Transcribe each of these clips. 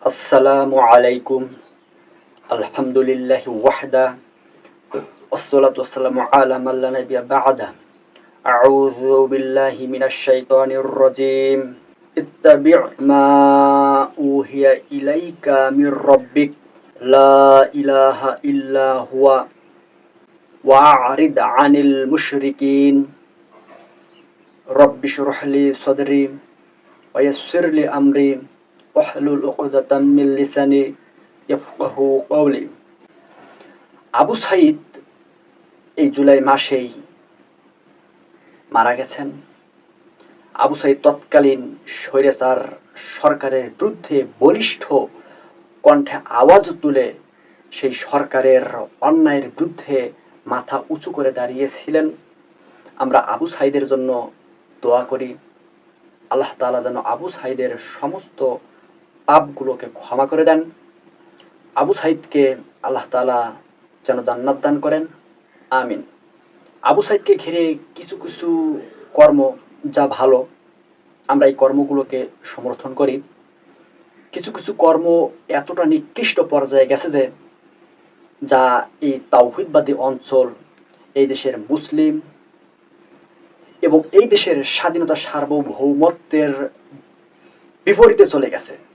আসসালামু আলাইকুম আলহামদুলিল্লাহ ওয়াহদা والصلاة والسلام على من لا نبي بعده أعوذ بالله من الشيطان الرجيم اتبع ما أوحي إليك من ربك لا إله إلا هو وأعرض عن المشركين رب اشرح لي صدري ويسر لي أمري আবু সাইদ এই জুলাই মাসেই মারা গেছেন। আবু সাইদ তৎকালীন সৈরেসার সরকারের বিরুদ্ধে বলিষ্ঠ কণ্ঠে আওয়াজ তুলে সেই সরকারের অন্যায়ের বিরুদ্ধে মাথা উঁচু করে দাঁড়িয়েছিলেন। আমরা আবু সাইদের জন্য দোয়া করি। আল্লাহ তালা যেন আবু সাইদের সমস্ত পাপগুলোকে ক্ষমা করে দেন। আবু সাইদকে আল্লাহ তাআলা যেন জান্নাত দান করেন। আমিন। আবু সাইদকে ঘিরে কিছু কিছু কর্ম যা ভালো, আমরা এই কর্মগুলোকে সমর্থন করি। কিছু কিছু কর্ম এতটা নিকৃষ্ট পর্যায়ে গেছে যে, যা এই তাওহিদবাদী অঞ্চল, এই দেশের মুসলিম এবং এই দেশের স্বাধীনতা সার্বভৌমত্বের বিপরীতে চলে গেছে।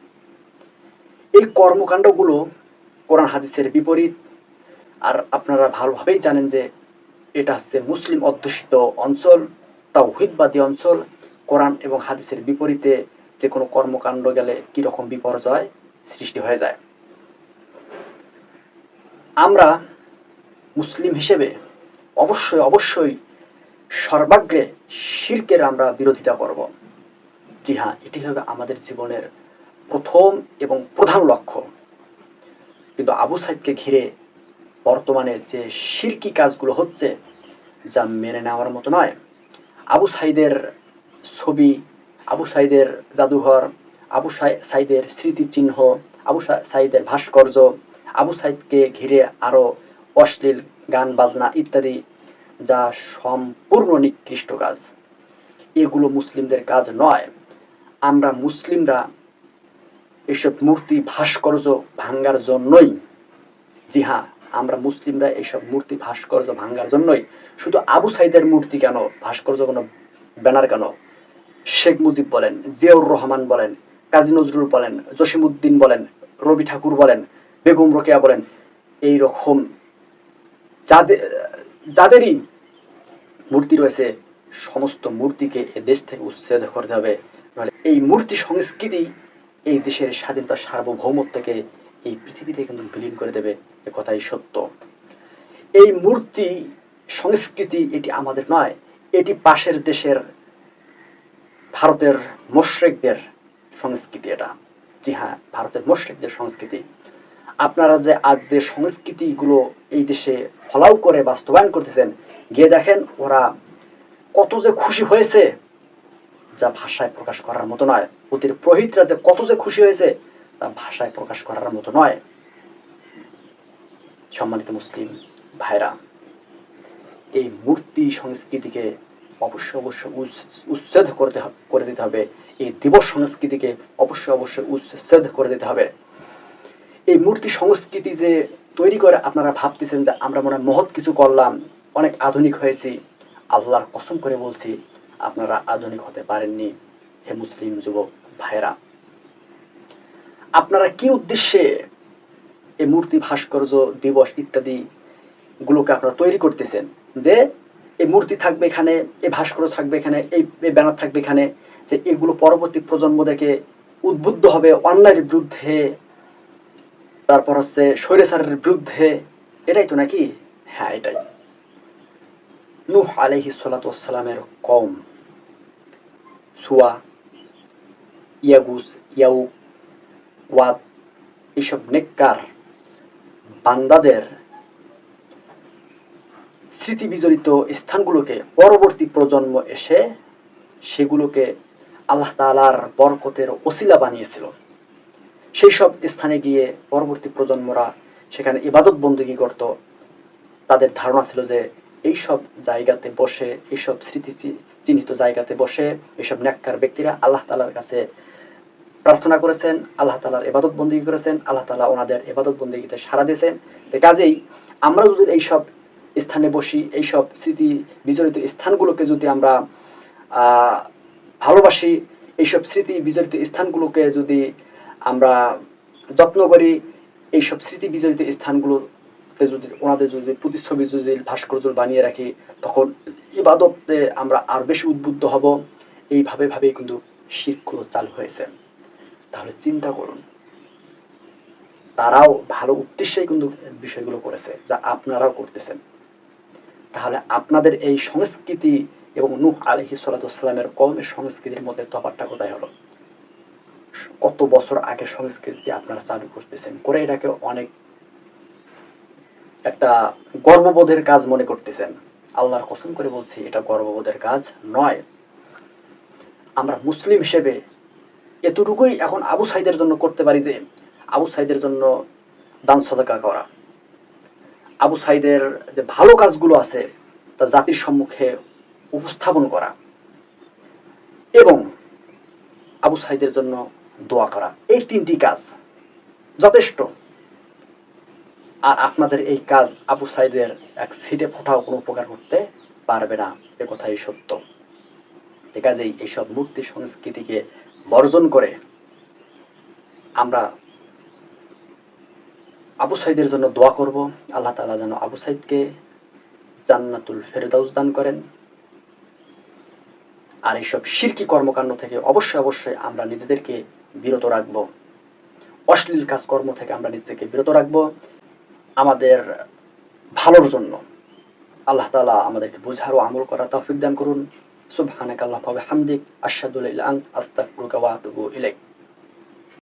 এই কর্মকাণ্ডগুলো কোরআন হাদিসের বিপরীত। আর আপনারা ভালোভাবেই জানেন যে এটা হচ্ছে মুসলিম অধ্যুষিত অঞ্চল, তাওহিদবাদী অঞ্চল। কোরআন এবং হাদিসের বিপরীতে যে কোনো কর্মকাণ্ড গেলে কীরকম বিপর্যয় সৃষ্টি হয়ে যায়। আমরা মুসলিম হিসেবে অবশ্যই অবশ্যই সর্বাগ্রে শিরকের আমরা বিরোধিতা করব। জি হ্যাঁ এটি হবে আমাদের জীবনের প্রথম এবং প্রধান লক্ষ্য। কিন্তু আবু সাইদকে ঘিরে বর্তমানে যে শিরকি কাজগুলো হচ্ছে, যা মেনে নেওয়ার মতো নয়। আবু সাইদের ছবি, আবু সাইদের জাদুঘর, আবু সাই- সাইদের স্মৃতিচিহ্ন, আবু সাইদের ভাস্কর্য, আবু সাইদকে ঘিরে আরও অশ্লীল গান, বাজনা ইত্যাদি, যা সম্পূর্ণ নিকৃষ্ট কাজ। এগুলো মুসলিমদের কাজ নয়। আমরা মুসলিমরা এসব মূর্তি ভাস্কর্য ভাঙ্গার জন্যই। জি হ্যাঁ আমরা মুসলিমরা এইসব মূর্তি ভাস্কর্য ভাঙ্গার জন্যই। শুধু আবু সাইদের মূর্তি কেন, ভাস্কর্য কোনো ব্যানার কেন? শেখ মুজিব বলেন, জিয়াউর রহমান বলেন, কাজী নজরুল বলেন, জসিমউদ্দিন বলেন, রবি ঠাকুর বলেন, বেগম রোকেয়া বলেন এই রকম যাদের যাদেরই মূর্তি রয়েছে, সমস্ত মূর্তিকে এ দেশ থেকে উচ্ছেদ করতে হবে। এই মূর্তি সংস্কৃতি এই দেশের স্বাধীনতা সার্বভৌমত্বকে এই পৃথিবীতে কিন্তু বিলীন করে দেবে এ কথাই সত্য। এই মূর্তি, সংস্কৃতি এটি আমাদের নয়, এটি পাশের দেশের ভারতের মোশ্রেকদের সংস্কৃতি এটা। জি হ্যাঁ ভারতের মোশ্রেকদের সংস্কৃতি। আপনারা যে আজ যে সংস্কৃতিগুলো এই দেশে ফলাও করে বাস্তবায়ন করতেছেন, গিয়ে দেখেন ওরা কত যে খুশি হয়েছে যা ভাষায় প্রকাশ করার মতো নয়। ওদের প্রহিতরা যে কত যে খুশি হয়েছে, তা ভাষায় প্রকাশ করার মতো নয়। সম্মানিত মুসলিম ভাইরা, এই মূর্তি সংস্কৃতিকে অবশ্যই উচ্ছ- উচ্ছেদ করতে করে দিতে হবে। এই দিবস সংস্কৃতিকে অবশ্যই অবশ্যই উচ্ছেদ করে দিতে হবে। এই মূর্তি সংস্কৃতি যে তৈরি করে আপনারা ভাবতেছেন যে আমরা মনে মহৎ কিছু করলাম, অনেক আধুনিক হয়েছি, আল্লাহর কসম করে বলছি আপনারা আধুনিক হতে পারেননি, হে মুসলিম যুবক ভাইরা আপনারা কি উদ্দেশ্যে এই মূর্তি ভাস্কর্য, দিবস ইত্যাদি গুলোকে আপনারা তৈরি করতেছেন? যে এই মূর্তি থাকবে এখানে, এই ভাস্কর্য থাকবে এখানে এই ব্যানার থাকবে এখানে, যে এগুলো পরবর্তী প্রজন্ম দেখে উদ্বুদ্ধ হবে অন্যায়ের বিরুদ্ধে, তারপর হচ্ছে স্বৈরাচারের বিরুদ্ধে, এটাই তো নাকি? হ্যাঁ এটাই। নূহ আলাইহি সালামের কম সুয়া, ইয়াগুস, ইয়াউ, ওয়াদ এইসব নেককার বান্দাদের স্মৃতি বিজড়িত স্থানগুলোকে পরবর্তী প্রজন্ম এসে সেগুলোকে আল্লাহ তালার বরকতের ওসিলা বানিয়েছিল। সেই সব স্থানে গিয়ে পরবর্তী প্রজন্মরা সেখানে ইবাদত বন্দী করত। তাদের ধারণা ছিল যে এইসব জায়গাতে বসে, এইসব স্মৃতি চিহ্নিত জায়গাতে বসে, এইসব ন্যাক্কার ব্যক্তিরা আল্লাহ তালার কাছে প্রার্থনা করেছেন, আল্লাহ তালার এবাদত বন্দী করেছেন, আল্লাহ তালা ওনাদের এবাদত বন্দীতে সাড়া দিয়েছেন। কাজেই আমরা যদি এইসব স্থানে বসি, এইসব স্মৃতি বিজড়িত স্থানগুলোকে যদি আমরা ভালোবাসি, এইসব স্মৃতি বিজড়িত স্থানগুলোকে যদি আমরা যত্ন করি, এইসব স্মৃতি বিজড়িত স্থানগুলোতে যদি, ওনাদের যদি প্রতিচ্ছবি যদি ভাস্কর্য বানিয়ে রাখি, তখন ইবাদতে আমরা আর বেশি উদ্বুদ্ধ হব। এইভাবে ভাবেই কিন্তু শিরগুলো চালু হয়েছে। তাহলে চিন্তা করুন, তারাও ভালো উদ্দেশ্যেই কিন্তু বিষয়গুলো করেছে, যা আপনারাও করতেছেন। তাহলে আপনাদের এই সংস্কৃতি এবং নূহ আলহি সালাতামের কমের সংস্কৃতির মধ্যে তফাৎটা কোথায় হলো? কত বছর আগে সংস্কৃতি আপনারা চালু করতেছেন? করে এটাকে অনেক একটা গর্ববোধের কাজ মনে করতেছেন। আল্লাহর কসম করে বলছি, এটা গর্ববোধের কাজ নয়। আমরা মুসলিম হিসেবে এতটুকুই এখন আবু সাইদের জন্য করতে পারি যে, আবু সাইদের জন্য দান সদাকা করা। আবু সাইদের যে ভালো কাজগুলো আছে, তা জাতির সম্মুখে উপস্থাপন করা। এবং আবু সাইদের জন্য দোয়া করা। এই তিনটি কাজ যথেষ্ট। আর আপনাদের এই কাজ আবু সাইদের এক সিটে ফোটাও কোনো উপকার করতে পারবে না। এ কথাই সত্য। এ কাজেই এইসব মূর্তি সংস্কৃতিকে বর্জন করে আমরা আবু সাইদের জন্য দোয়া করব। আল্লাহ তালা যেন আবু সাইদকে জান্নাতুল ফেরদাউস দান করেন। আর এইসব শিরকি কর্মকাণ্ড থেকে অবশ্যই অবশ্যই আমরা নিজেদেরকে বিরত রাখব। অশ্লীল কাজকর্ম থেকে আমরা নিজেদেরকে বিরত রাখব। আমাদের ভালোর জন্য। আল্লাহ তালা আমাদেরকে বোঝার ও আমল করা তৌফিক দান করুন। সুবহানাক আল্লাহ হামদিক আশহাদু আল্লা আস্তাগফিরুকা ওয়া আতুবু ইলাইক।